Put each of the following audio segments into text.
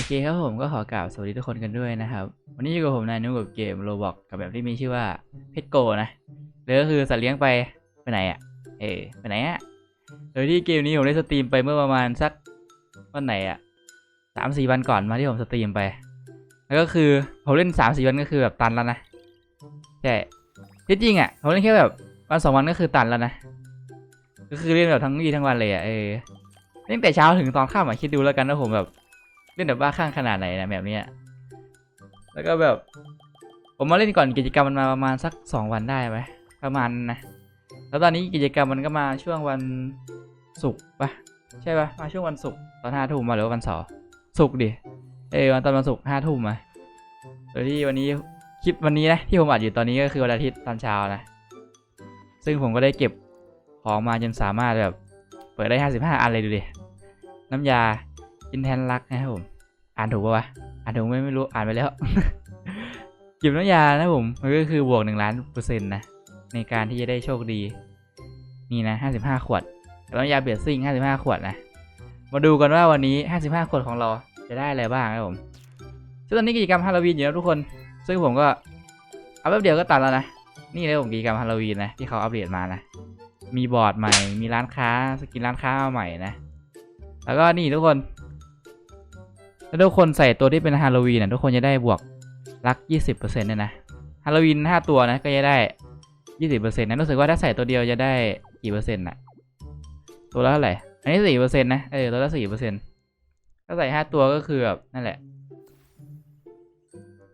อเคครับผมก็ขอกล่าวสวัสดีทุกคนกันด้วยนะครับ วันนี้อยู่กับผมนายนุ่กับเกมโรบอกกับแบบที่มีชื่อว่าเพชโกนะหรือก็คือสัตว์เลี้ยงไปไปไหนอะเออไปไหนอะโดยที่เกมนี้ผมได้สตรีมไปเมื่อประมาณสักวันไหนอะสามสี่วันก่อนมาที่ผมสตรีมไป แล้วก็คือผมเล่นสามสี่วันก็คือแบบตันแล้วนะใช่ที่จริงอะผมเล่นแค่แบบวันสองวันก็คือตันแล้วนะก็คือเล่นแบบทั้งวี่ทั้งวันเลยอะเออตั้งแต่เช้าถึงตอนค่ำอะคิดดูแล้วกันนะผมแบบ ล่นแบบบ้าข้างขนาดไหนนะแบบเนี้ยแล้วก็แบบ ผมมาเล่นก่อนกิจกรรมมันมาประมาณสักสองวันได้ไหมประมาณนะแล้วตอนนี้กิจกรรมมันก็มาช่วงวันศุกร์ปะใช่ปะมาช่วงวันศุกร์ตอนห้าทุ่มมาหรือวันเสาร์ศุกร์ดิเออวันตอนวันศุกร์ห้าทุ่มมาโดยที่วันนี้คลิปวันนี้นะที่ผมอัดอยู่ตอนนี้ก็คือวันอาทิตย์ตอนเช้านะ ซึ่งผมก็ได้เก็บของมาจนสามารถแบบเปิดได้ห้าสิบห้าอันเลยดูดิ น้ำยาอินแทนรักนะครับผม อ่านถูกปะวะอ่านถูกไม่ไม่รู้อ่านไปแล้วจิบน้ำยานะผมมันก็คือบวกหนึ่งล้านเปอร์เซ็นต์นะในการที่จะได้โชคดี นี่นะห้าสิบห้าขวดน้ำยาเบียดซิ่งห้าสิบห้าขวดนะมาดูกันว่าวันนี้ห้าสิบห้าขวดของเราจะได้อะไรบ้างครับผมซึ่งตอนนี้กิจกรรมฮาโลวีนอยู่แล้วทุกคน ซึ่งผมก็เอาแป๊บเดียวก็ตัดแล้วนะ นี่เลยผมกิจกรรมฮาโลวีนนะที่เขาอัปเดตมานะ มีบอร์ดใหม่ มีร้านค้าสกินร้านค้ามาใหม่นะ แล้วก็นี่ทุกคน ถ้าทุกคนใส่ตัวที่เป็นฮาโลวีนนะทุกคนจะได้บวกลัก 20%เนี่ยนะฮาโลวีน5ตัวนะก็จะได้ 20%นะรู้สึกว่าถ้าใส่ตัวเดียวจะได้กี่เปอร์เซ็นต์นะตัวละเท่าไหร่ อันนี้สี่เปอร์เซ็นต์นะ เออ ตัวละสี่เปอร์เซ็นต์ถ้าใส่ห้าตัวก็คือแบบนั่นแหละ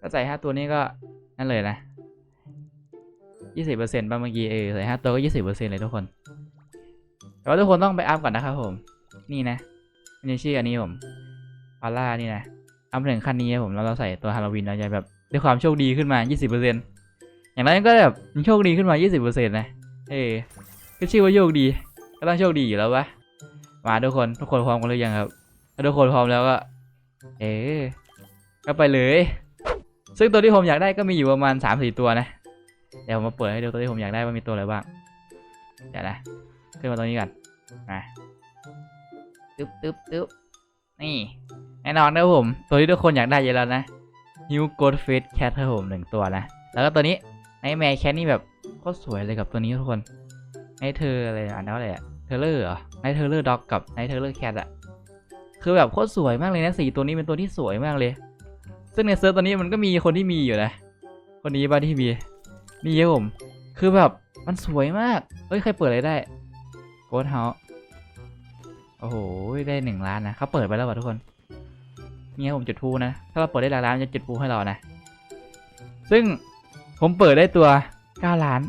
ถ้าใส่ห้าตัวนี้ก็นั่นเลยนะยี่สิบเปอร์เซ็นต์ป่ะเมื่อกี้ เออ ใส่ห้าตัวก็ยี่สิบเปอร์เซ็นต์เลยทุกคน แต่ว่าทุกคนต้องไปอัพก่อนนะครับผม นี่นะนี่ชื่ออันนี้ผม ออร่านี่นะอัพถึงขั้นนี้ครับผมแล้วเราใส่ตัวฮาโลวีนเราจะแบบได้ความโชคดีขึ้นมา 20%อย่างนั้นก็แบบโชคดีขึ้นมา 20%นะเออก็ชื่อว่าโชคดีก็ต้องโชคดีอยู่แล้ววะมาทุกคนทุกคนพร้อมกันหรือยังครับถ้าทุกคนพร้อมแล้วก็ เออก็ไปเลย ซึ่งตัวที่ผมอยากได้ก็มีอยู่ประมาณ3-4ตัวนะ เดี๋ยวผมมาเปิดให้ดูตัวที่ผมอยากได้ว่ามีตัวอะไรบ้างเดี๋ยวนะขึ้นมาตัวนี้ก่อนมาตึ๊บตึ๊บตึ๊บนี่ แน่นอนนะครับผม ตัวที่ทุกคนอยากได้เยอะแล้วนะ New Gold Face Cat ครับผมหนึ่งตัวนะ แล้วก็ตัวนี้ไอแมร์แคทนี่แบบโคตรสวยเลยกับตัวนี้ทุกคนไอเธออะไรอ่านว่าอะไรอะเทเลอร์เหรอไอเทเลอร์ด็อกกับไอเทเลอร์แคทอะคือแบบโคตรสวยมากเลยนะสีตัวนี้เป็นตัวที่สวยมากเลย ซึ่งในเซิร์ฟตัวนี้มันก็มีคนที่มีอยู่นะ คนนี้บ้าที่มีนี่ครับผม คือแบบมันสวยมาก เฮ้ยใครเปิดอะไรได้โกดเฮาโอ้โหได้หนึ่งล้านนะเขาเปิดไปแล้วว่ะทุกคน เนี่ยผมจุดพูนะ ถ้าเราเปิดได้หลายล้านจะจุดพูให้เรานะ ซึ่งผมเปิดได้ตัวเก้าล้าน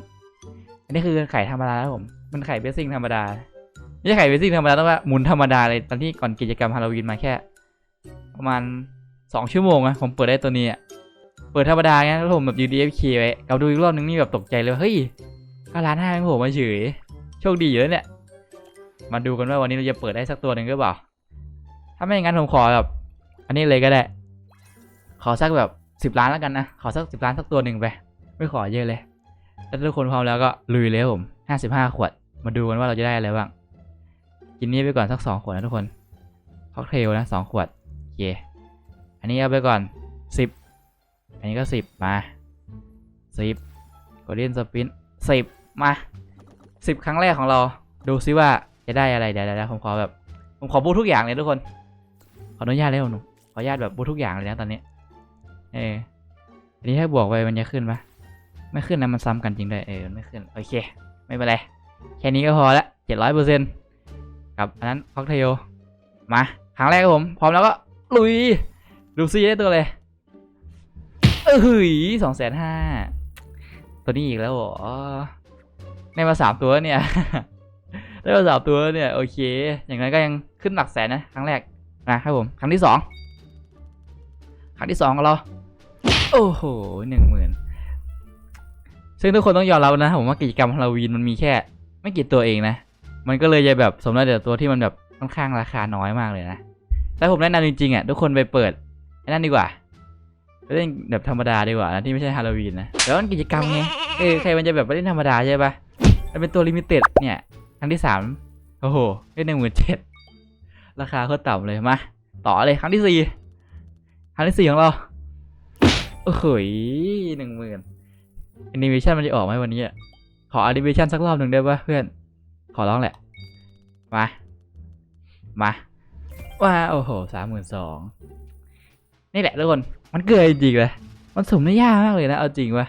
อันนี้คือไข่ธรรมดาแล้วผม มันไข่เบสซิ่งธรรมดา ไม่ใช่ไข่เบสซิ่งธรรมดาต้องว่าหมุนธรรมดาเลยตอนที่ก่อนกิจกรรมฮาโลวีนมาแค่ ประมาณสองชั่วโมงนะผมเปิดได้ตัวนี้เปิดธรรมดาไงแล้วผมแบบยูดีเอฟเคไว้เราดูอีกรอบนึงนี่แบบตกใจเลยเฮ้ยเก้าล้านห้าผมมาเฉยโชคดีอยู่แล้วเนี่ย มาดูกันว่าวันนี้เราจะเปิดได้สักตัวหนึ่งหรือเปล่า ถ้าไม่อย่างนั้นผมขอแบบ อันนี้เลยก็ได้ ขอสักแบบสิบล้านแล้วกันนะ ขอสักสิบล้านสักตัวหนึ่งไป ไม่ขอเยอะเลยถ้าทุกคนพร้อมแล้วก็ลุยเลยผมห้าสิบห้าขวด มาดูกันว่าเราจะได้อะไรบ้าง กินนี้ไปก่อนสักสองขวดนะทุกคนค็อกเทลนะสองขวดโอเคอันนี้เอาไปก่อนสิบอันนี้ก็สิบมาสิบกดเล่นสปินสิบมาสิบครั้งแรกของเรา ดูซิว่าจะได้อะไรเดี๋ยวเดี๋ยวผมขอแบบ ผมขอบูดทุกอย่างเลยทุกคน ขออนุญาตเลยผมข ออนุญาตแบบบูทุกอย่างเลยนะตอนนี้ เอออันนี้ถ้าบวกไปมันจะขึ้นปะไม่ขึ้นนะมันซ้ำกันจริงด้วยเออไม่ขึ้นโอเค ไม่เป็นไรแค่นี้ก็พอละเจ็ดร้อยเปอร์เซ็นต์กับอันนั้นค็อกเทลมาครั้งแรกครับผม พร้อมแล้วก็ลุยดูซิได้ตัวเลยเออหืยสองแสนห้าตัวนี้อีกแล้วเหรอได้มาสามตัวเนี่ยได้มาสามตัวเนี่ยโอเค อย่างนั้นก็ยังขึ้นหลักแสนนะครั้งแรกนะครับผม ครั้งที่สอง ครั้งที่สองของเรา โอ้โหหนึ่งหมื่นซึ่งทุกคนต้องยอมรับนะผมว่ากิจกรรมฮาโลวีนมันมีแค่ ไม่กี่ตัวเองนะ มันก็เลยจะแบบสมน้อยแต่ตัวที่มันแบบค่อนข้างราคาน้อยมากเลยนะแต่ผมแนะนำจริงๆอะทุกคนไปเปิดนั่นดีกว่าไปเล่นแบบธรรมดาดีกว่านะที่ไม่ใช่ฮาโลวีนนะแต่ว่ามันกิจกรรมไงเออใครมันจะแบบไปเล่นธรรมดาใช่ปะมันเป็นตัวลิมิเต็ดเนี่ยครั้งที่สามโอ้โหได้หนึ่งหมื่นเจ็ดราคาโคตรต่ำเลยมาต่อเลยครั้งที่สี่ ครั้งที่สี่ของเราโอ้โหหนึ่งหมื่นแอนิเมชันมันจะออกไหมวันนี้อะขอแอนิเมชันสักรอบหนึ่งได้ปะเพื่อน ขอร้องแหละ มา มาว้าโอ้โหสามหมื่นสองนี่แหละทุกคน มันเกลือจริงเลย มันสุ่มได้ยากมากเลยนะ เอาจริงวะ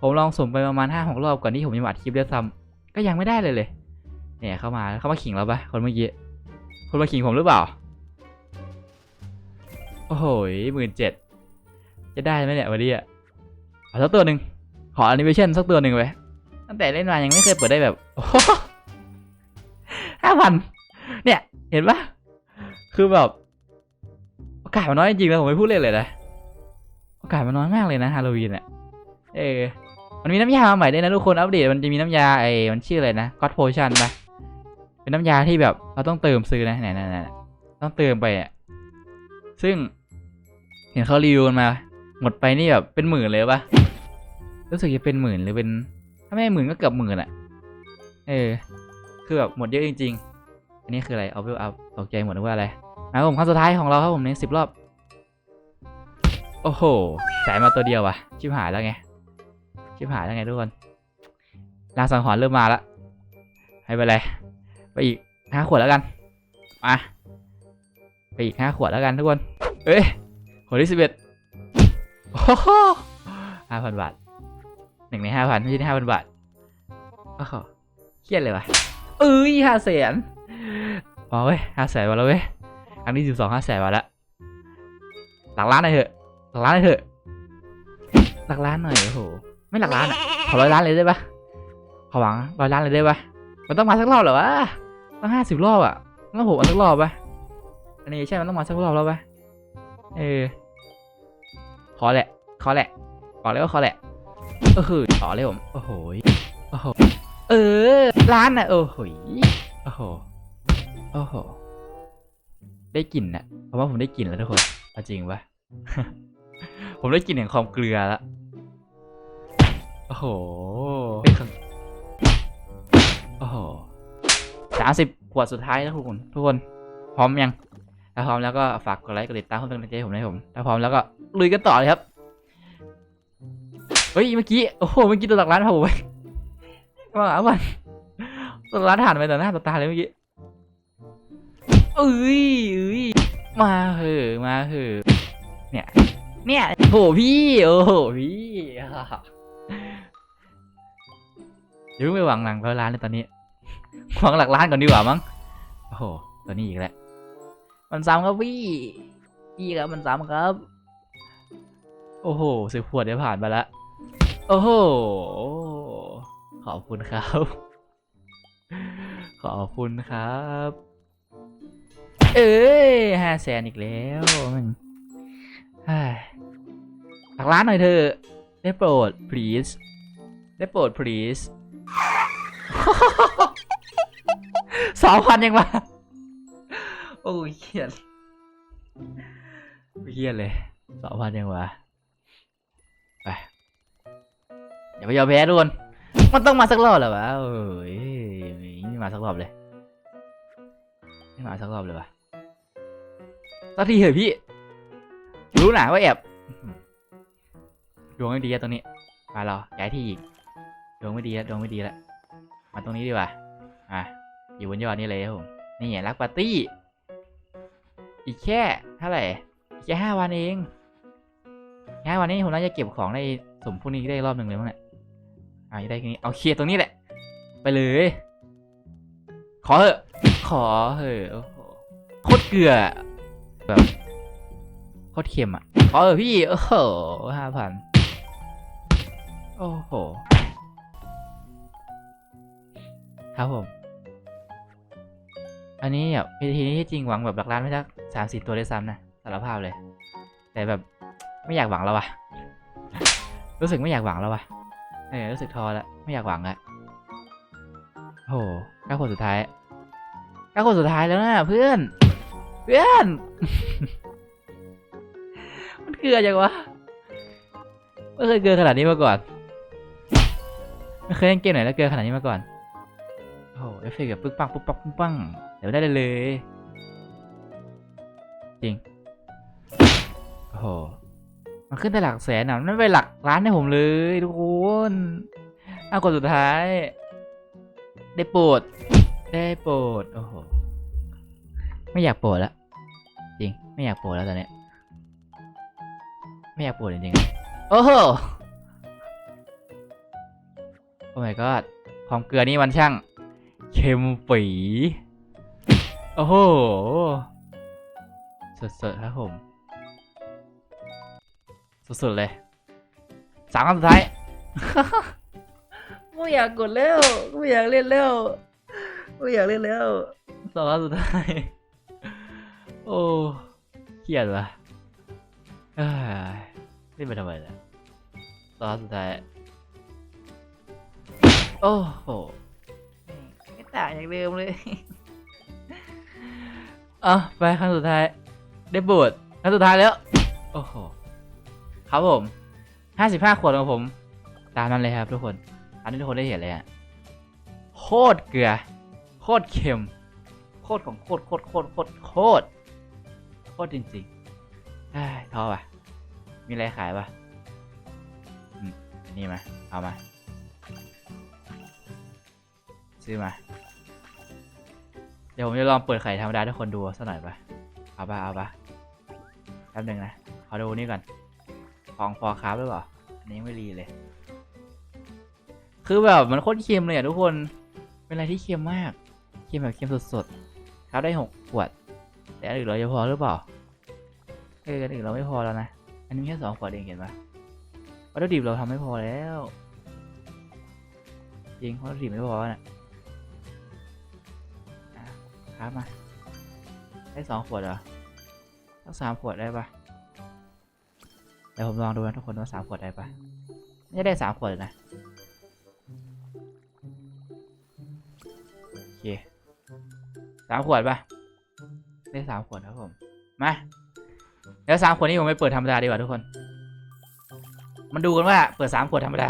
ผมลองสุ่มไปประมาณห้าหกรอบก่อนที่ผมจะมาอัดคลิปเด้วยซ้ำก็ยังไม่ได้เลยเลย เนี่ยเข้ามาเข้ามาขิงเราปะคนเมื่อกี้ คนมาขิงผมหรือเปล่า โอ้โหหมื่นเจ็ดจะได้ไหมเนี่ยวันนี้อะเอสักตัวหนึ่งขอแอนิเมชันสักตัวหนึ่งไว้ตั้งแต่เล่นมายังไม่เคยเปิดได้แบบห้าพันเนี่ยเห็นปะคือแบบโอกาสมันน้อยจริงๆนะผมไม่พูดเลยเลยนะโอกาสมันน้อยมากเลยนะฮาโลวีนอะเออมันมีน้ำยามาใหม่ด้วยนะทุกคนอัปเดตมันจะมีน้ำยาไอ้มันชื่ออะไรนะ God Potion ปะเป็นน้ำยาที่แบบเราต้องเติมซื้อนะไหนๆต้องเติมไปอะซึ่ง เห็นเขารีวิวกันมา หมดไปนี่แบบเป็นหมื่นเลยปะรู้สึกจะเป็นหมื่นหรือเป็น ถ้าไม่หมื่นก็เกือบหมื่นอะเออ คือแบบหมดเยอะจริง ๆ อันนี้คืออะไรเอาเวลอัพตกใจหมดนึกว่าอะไรนะครับผมครั้งสุดท้ายของเราครับผมในสิบรอบ โอ้โหจ่ายมาตัวเดียววะชิบหายแล้วไง ชิบหายแล้วไงทุกคนลางสังหรณ์เริ่มมาละให้ไปเลยไปอีกห้าขวดแล้วกันมาไปอีกห้าขวดแล้วกันทุกคน เอ้ย ขวดที่สิบเอ็ดห้าพันบาทหนึ่งในห้าพันไม่ใช่ห้าพันบาทโอ้โหเครียดเลยวะเอ้ยห้าแสนพอเว้ยห้าแสนมาแล้วเว้ยครั้งที่สิบสองห้าแสนมาแล้วหลักล้านหน่อยเถอะหลักล้านหน่อยเถอะหลักล้านหน่อยโอ้โหไม่หลักล้านอะขอร้อยล้านเลยได้ปะขอหวังร้อยล้านเลยได้ปะมันต้องมาสักรอบเหรอวะต้องห้าสิบรอบอะต้องผมเอาสักรอบปะอันนี้ใช่มันต้องมาสักรอบแล้วปะ เออ ขอแหละ ขอแหละ บอกเลยว่าขอแหละเออคือขอเลยผม โอ้โหโอ้โห เออ ร้านอะ โอ้โหโอ้โห โอ้โห ได้กลิ่นอะ เพราะว่าผมได้กลิ่นแล้วทุกคนเอาจริงปะผมได้กลิ่นแห่งความเกลือล้วโอ้โหโอ้โหสามสิบขวดสุดท้ายแล้วทุกคน ทุกคน พร้อมยัง ถ้าพร้อมแล้วก็ฝากกดไลค์กดติดตามเพื่อนกำลังใจให้ผมด้วยผม ถ้าพร้อมแล้วก็ลุยกันต่อเลยครับ เฮ้ยเมื่อกี้โอ้โหเมื่อกี้ตัวหลักร้านผมไปมาหาวันตัวล้านผ่านไปต่อหน้าต่อตาเลยเมื่อกี้เอ้ยเอ้ยมาเหอะมาเหอะเนี่ย เนี่ยโหพี่โอ้โหพี่ย่าเพิ่หวังหลังร้อยล้านเลยตอนนี้หวังหลักล้านก่อนดีกว่ามั้งโอ้โหตัวนี้อีกแล้ว มันซ้ำครับพี่พี่ครับมันซ้ำครับ โอ้โหสิบขวดเดี๋ยวผ่านไปและโอ้โห ขอบคุณครับ ขอบคุณครับ เอ้ยห้าแสนอีกแล้วมันเฮ้ยหลักล้านหน่อยเถอะได้โปรด please ได้โปรด please สองพันยังมา โอ้ยเครียดเครียดเลยสองพันยังวะไปอย่าไปยอมแพ้ทุกคนมันต้องมาสักรอบแหละวะเอ้ยไม่มาสักรอบเลยไม่มาสักรอบเลยวะสักทีเถอะพี่ รู้หนาว่าแอบดวงไม่ดีอะตรงนี้มาเราย้ายที่อีกดวงไม่ดีแล้วดวงไม่ดีแล้วมาตรงนี้ดีกว่าอะอยู่บนยอดนี่เลยครับผมนี่รักปาร์ตี้ อีกแค่เท่าไหร่อีกแค่ห้าวันเองห้าวันนี้ผมน่าจะเก็บของได้สมพวกนี้ได้รอบหนึ่งเลยมั้งเนี่ยอ่าได้แค่นี้เอาเคลียร์ตรงนี้แหละ ไปเลย ขอเถอะ ขอเถอะโอ้โหโคตรเกลือแบบโคตรเค็มอะ ขอเถอะพี่ โอ้โหห้าพันโอ้โห ครับผม อันนี้แบบวิธีนี้ที่จริงหวังแบบหลักล้านไม่สักสามสี่ตัวได้ซ้ำนะสารภาพเลย แต่แบบไม่อยากหวังแล้ววะรู้สึกไม่อยากหวังแล้ววะเออรู้สึกท้อแล้วไม่อยากหวังละโอ้โหเก้าคนสุดท้ายเก้าคนสุดท้ายแล้วนะเพื่อน เพื่อน มันเกลือจังวะไม่เคยเกลือขนาดนี้มาก่อนไม่เคยเล่นเกมไหนแล้วเกลือขนาดนี้มาก่อนโอ้โหเอฟเฟกต์แบบปึ๊กปังปึ๊กปังปึ๊กปัง เดี๋ยวได้เลย จริง โอ้โห มันขึ้นแต่หลักแสนอะมันไม่ไปหลักล้านให้ผมเลยทุกคนเอากดสุดท้าย ได้โปรด ได้โปรด โอ้โห ไม่อยากโปรดแล้วจริง ไม่อยากโปรดแล้วตอนนี้ ไม่อยากโปรดจริงๆ โอ้โห โอ้ my god ความเกลือนี่มันช่างเค็มปี อ้โหสดๆครับผมสุดๆเลยสามคำสุดท้ายไม่อยากกดแล้วไม่อยากเล่นแล้วไม่อยากเล่นแล้วสองคำสุดท้ายโอ้เครียดว่ะเอ้ยเล่นไปทำไมเนี่ยสองคำสุดท้ายโอ้โหไม่ต่างอย่างเดิมเลย อะไปครั้งสุดท้าย ได้บทครั้งสุดท้ายแล้ว โอ้โห ครับผมห้าสิบห้าขวดของผม ตามนั้นเลยครับทุกคนอันนี้ทุกคนได้เห็นเลยอะโคตรเกลือ โคตรเค็ม โคตรของโคตรโคตรโคตรโคตรโคตรโคตรจริงๆเอ้ยท้อป่ะ มีอะไรขายป่ะอืมอันนี้มา เอามา ซื้อมาเดี๋ยวผมจะลองเปิดไข่ธรรมดาให้คนดูสักหน่อยป่ะเอาป่ะเอาป่ะแป๊บหนึ่งนะขอดูนี่ก่อนของพอครับหรือเปล่าอันนี้ไม่รีเลย คือแบบมันโคตรเค็มเลยอะทุกคนเป็นอะไรที่เค็มมากเค็มแบบเค็มสดๆครับได้หกขวด แต่อันอื่นเราจะพอหรือเปล่าเอออันอื่นเราไม่พอแล้วนะอันนี้แค่สองขวดเองเห็นปะวัตถุดิบเราทำไม่พอแล้วจริงวัตถุดิบไม่พอนะ่ะ ครับมาได้สองขวดเหรอสักสามขวดได้ปะเดี๋ยวผมลองดูนะทุกคนว่าสามขวดได้ปะไม่ได้สามขวดนะโอเคสามขวดปะได้สามขวดครับผมมาเดี๋ยวสามขวดนี้ผมไปเปิดธรรมดาดีกว่าทุกคน มันดูกันว่าเปิดสามขวดธรรมดา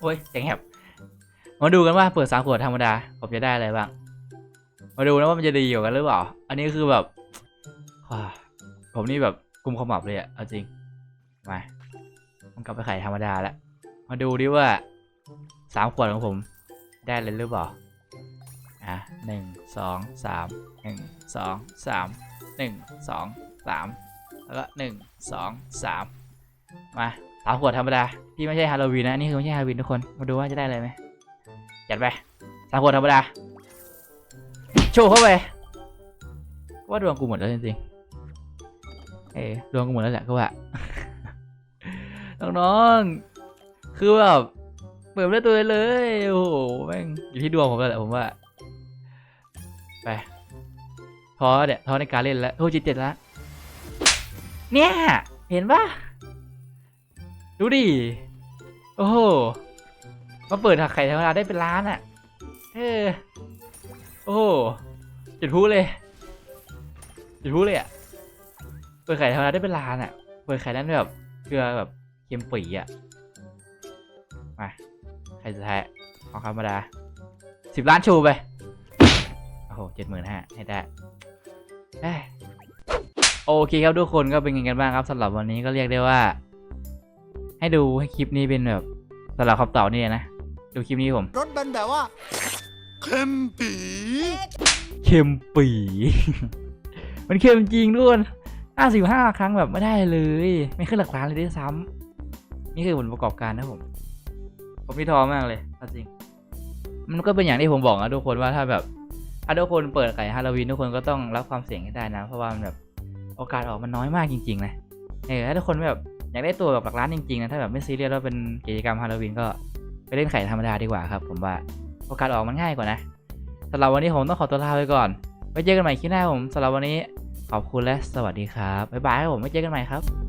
โอ้ยเสียงแหบมาดูกันว่าเปิดสามขวดธรรมดาผมจะได้อะไรบ้าง มาดูนะว่ามันจะดีกว่กันหรือเปล่า อันนี้คือแบบผมนี่แบบกุมขมับเลยอะเอาจริง มาต้องกลับไปไข่ธรรมดาแล้วมาดูดิว่าสามขวดของผม ได้เลยหรือเปล่า อะหนึ่งสองสามหนึ่งสองสามหนึ่งสองสามแล้วก็หนึ่งสองสามมาสามขวดธรรมดาที่ไม่ใช่ฮาโลวีนนะนนี่คือไม่ใช่ฮาโลวีนทุกคน มาดูว่าจะได้อะไรไหมจัดไปสามขวดธรรมดา โชว์เข้าไปว่าดวงกูหมดแล้วจริงๆเอ้ยดวงกูหมดแล้วแหละก็ว่าน้องๆคือแบบเปิดไม่ได้ตัวเลยโอ้โหแม่งอยู่ที่ดวงผมแล้วแหละผมว่าไปท้อเนี่ยท้อในการเล่นแล้วโอ้จิตเจ็ดแล้วเนี่ยเห็นปะดูดิโอ้โหมาเปิดหักไข่ธรรมดาได้เป็นล้านอะเออ โอ้จุดพูเลยจุดพูเลยอะเปิดไข่ธรรมดาได้เป็นล้านอะเปิดไข่นั้นแบบเกลือแบบเค็มปีอะมาไข่สุดท้ายของธรรมดาสิบล้านชูไปโอ้โหเจ็ดหมื่นห้าให้ได้โอเคครับทุกคนก็เป็นไงกันบ้างครับสำหรับวันนี้ก็เรียกได้ว่า ให้ดูให้คลิปนี้เป็นแบบสำหรับคำตอบนี่นะ ดูคลิปนี้ผมรถเป็นแบบว่า เค็มปีเค็มปี มันเค็มจริงทุกคนห้าสิบห้าครั้งแบบไม่ได้เลย ไม่ขึ้นหลักล้านเลยด้วยซ้ำนี่คือผลประกอบการนะผม ผมนี่ท้อมากเลยจริง มันก็เป็นอย่างที่ผมบอกนะทุกคนว่าถ้าแบบถ้าทุกคนเปิดไก่ฮาโลวีนทุกคนก็ต้องรับความเสี่ยงให้ได้นะ เพราะว่ามันแบบโอกาสออกมันน้อยมากจริงๆนะเออถ้าทุกคนแบบอยากได้ตัวแบบหลักล้านจริงๆนะถ้าแบบไม่ซีเรียสว่าเป็นกิจกรรมฮาโลวีนก็ไปเล่นไข่ธรรมดาดีกว่าครับ ผมว่า โอกาสออกมันง่ายกว่านะสำหรับวันนี้ผมต้องขอตัวลาไปก่อนไว้เจอกันใหม่คลิปหน้าผมสำหรับวันนี้ขอบคุณและสวัสดีครับบ๊ายบายครับผมไว้เจอกันใหม่ครับ